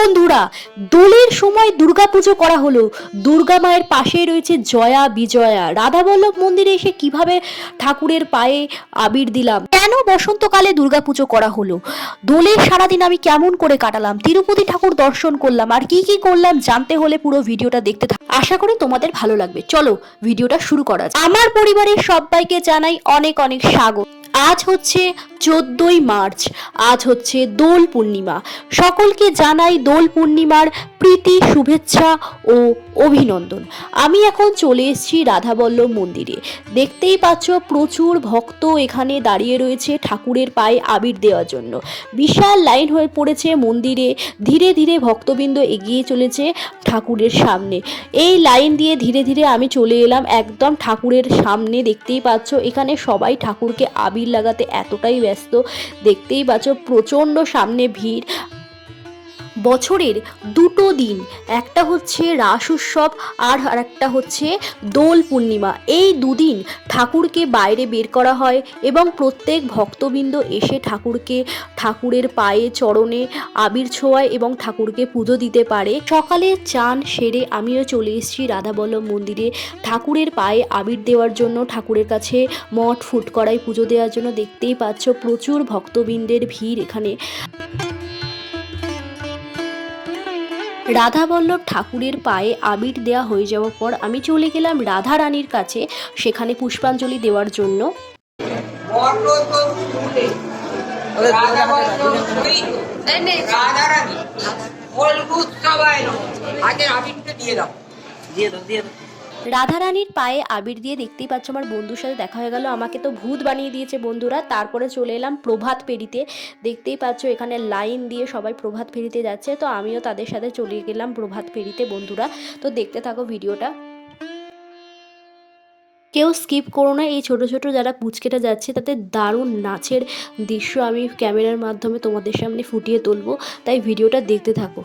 বন্ধুরা, দোলের সময় দুর্গাপুজো করা হলো। দুর্গা মায়ের পাশেই রয়েছে জয়া বিজয়া। রাধা বল্লভ মন্দিরে এসে কীভাবে ঠাকুরের পায়ে আবির দিলাম? কেন বসন্তকালে দুর্গাপুজো করা হলো? দোলের সারাদিন আমি কেমন করে কাটালাম? তিরুপতি ঠাকুর দর্শন করলাম। আর কি কি করলাম জানতে হলে পুরো ভিডিওটা দেখতে থাক। আশা করি তোমাদের ভালো লাগবে। চলো, ভিডিওটা শুরু করা আমার পরিবারের সবাইকে জানাই অনেক অনেক স্বাগত। আজ হচ্ছে চোদ্দই মার্চ আজ হচ্ছে দোল পূর্ণিমা। সকলকে জানাই দোল পূর্ণিমার প্রীতি, শুভেচ্ছা ও অভিনন্দন। আমি এখন চলে এসেছি রাধাবল্লভ মন্দিরে। দেখতেই পাচ্ছ প্রচুর ভক্ত এখানে দাঁড়িয়ে রয়েছে ঠাকুরের পায়ে আবির দেওয়ার জন্য। বিশাল লাইন হয়ে পড়েছে মন্দিরে। ধীরে ধীরে ভক্তবৃন্দ এগিয়ে চলেছে ঠাকুরের সামনে। এই লাইন দিয়ে ধীরে ধীরে আমি চলে এলাম একদম ঠাকুরের সামনে। দেখতেই পাচ্ছ এখানে সবাই ঠাকুরকে আবির লাগাতে এতটাই ব্যস্ত। দেখতেই পাচ্ছ প্রচণ্ড সামনে ভিড়। বছরের দুটো দিন, একটা হচ্ছে রাস উৎসব আর আরেকটা হচ্ছে দোল পূর্ণিমা। এই দুদিন ঠাকুরকে বাইরে বের করা হয় এবং প্রত্যেক ভক্তবৃন্দ এসে ঠাকুরকে, ঠাকুরের পায়ে চরণে আবির ছোঁয়ায় এবং ঠাকুরকে পুজো দিতে পারে। সকালে চান সেরে আমিও চলে এসেছি রাধাবল্লভ মন্দিরে। ঠাকুরের পায়ে আবির দেওয়ার জন্য, ঠাকুরের কাছে মঠ ফুট করাই পুজো দেওয়ার জন্য দেখতেই পাচ্ছ প্রচুর ভক্তবৃন্দের ভিড় এখানে। রাধাবল্লভ ঠাকুরের পায়ে আবির দেয়া হয়ে যাওয়ার পর আমি চলে গেলাম রাধা রানীর কাছে সেখানে পুষ্পাঞ্জলি দেওয়ার জন্য। আগে আবিরটা দাও। দিয়ে দাও দিয়ে দাও। রাধারানীর পায়ে আবির দিয়ে দেখতেই পাচ্ছ আমার বন্ধুর সাথে দেখা হয়ে গেল। আমাকে তো ভূত বানিয়ে দিয়েছে বন্ধুরা। তারপরে চলে এলাম প্রভাত ফেরিতে। দেখতেই পাচ্ছ এখানে লাইন দিয়ে সবাই প্রভাত ফেরিতে যাচ্ছে। তো আমিও তাদের সাথে চলে গেলাম প্রভাত ফেরিতে বন্ধুরা। তো দেখতে থাকো ভিডিওটা। কেউ স্কিপ করো না, এই ছোট ছোট যারা পুচকেটা যাচ্ছে তাতে দারুণ নাচের দৃশ্য আমি ক্যামেরার মাধ্যমে তোমাদের সামনে ফুটিয়ে তুলবো। তাই ভিডিওটা দেখতে থাকো।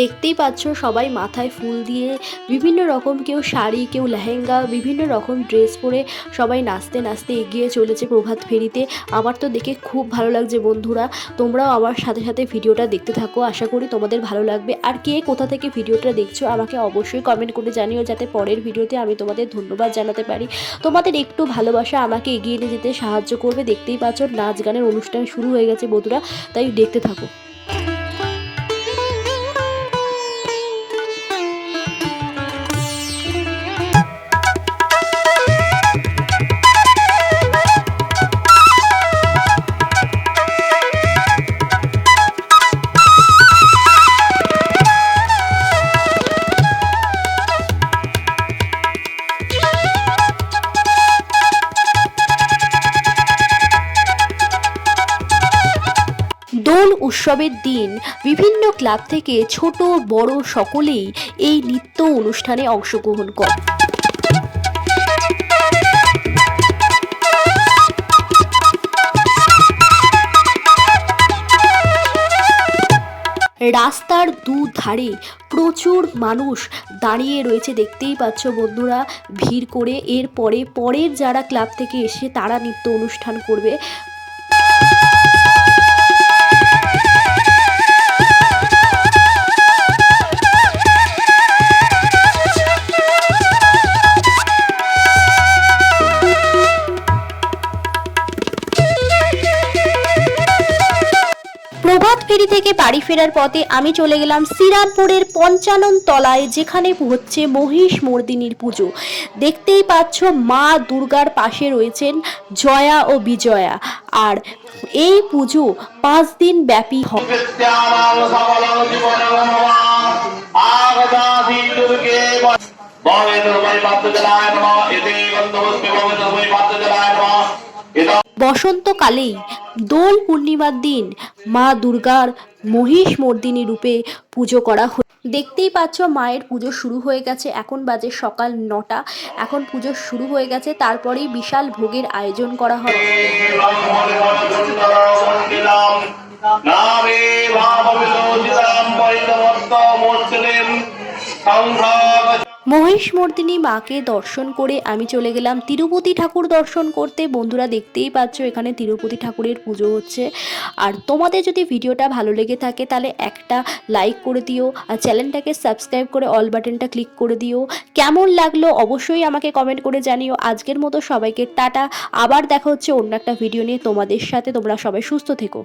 দেখতেই পাচ্ছ সবাই মাথায় ফুল দিয়ে বিভিন্ন রকম কেউ শাড়ি, কেউ লেহেঙ্গা, বিভিন্ন রকম ড্রেস পরে সবাই নাচতে নাচতে এগিয়ে চলেছে প্রভাত ফেরিতে। আমার তো দেখে খুব ভালো লাগছে বন্ধুরা। তোমরাও আমার সাথে সাথে ভিডিওটা দেখতে থাকো। আশা করি তোমাদের ভালো লাগবে। আর কে কোথা থেকে ভিডিওটা দেখছ আমাকে অবশ্যই কমেন্ট করে জানিও যাতে পরের ভিডিওতে আমি তোমাদের ধন্যবাদ জানাতে পারি। তোমাদের একটু ভালোবাসা আমাকে এগিয়ে নিয়ে যেতে সাহায্য করবে। দেখতেই পাচ্ছ নাচ গানের অনুষ্ঠান শুরু হয়ে গেছে বন্ধুরা। তাই দেখতে থাকো। উৎসবের দিন, বিভিন্ন ক্লাব থেকে ছোট, বড় সকলেই এই নৃত্য অনুষ্ঠানে অংশগ্রহণ করে। রাস্তার দুধারে প্রচুর মানুষ দাঁড়িয়ে রয়েছে, দেখতেই পাচ্ছ বন্ধুরা, ভিড় করে। এরপরে পরের যারা ক্লাব থেকে এসে তারা নৃত্য অনুষ্ঠান করবে। প্রভাত ফেরি থেকে বাড়ি ফেরার পথে আমি চলে গেলাম শ্রীরামপুরের পঞ্চানন তলায়, যেখানে হচ্ছে মহিষ মর্দিনীর পুজো। দেখতেই পাচ্ছ মা দুর্গার পাশে রয়েছেন জয়া ও বিজয়া। আর এই পুজো পাঁচ দিন ব্যাপী হয় বসন্তকালেই দোল পূর্ণিমার দিন মা দুর্গার মহিষ মর্দিনী রূপে পুজো করা হয়। দেখতেই পাচ্ছ মায়ের পুজো শুরু হয়ে গেছে। এখন বাজে সকাল নটা। এখন পুজো শুরু হয়ে গেছে। তারপরেই বিশাল ভোগের আয়োজন করা হয়। সংসার মহিষমর্দিনী মাকে দর্শন করে আমি চলে গেলাম। তিরুপতি ঠাকুর দর্শন করতে। বন্ধুরা দেখতেই পাচ্ছ, এখানে তিরুপতি ঠাকুরের পুজো হচ্ছে। আর তোমাদের যদি ভিডিওটা ভালো লেগে থাকে, তাহলে একটা লাইক করে দিও। আর চ্যানেলটাকে সাবস্ক্রাইব করে অল বাটনটা ক্লিক করে দিও। কেমন লাগল অবশ্যই আমাকে কমেন্ট করে জানিও। আজকের মতো সবাইকে টাটা। আবার দেখা হচ্ছে অন্য একটা ভিডিও নিয়ে তোমাদের সাথে। তোমরা সবাই সুস্থ থেকো।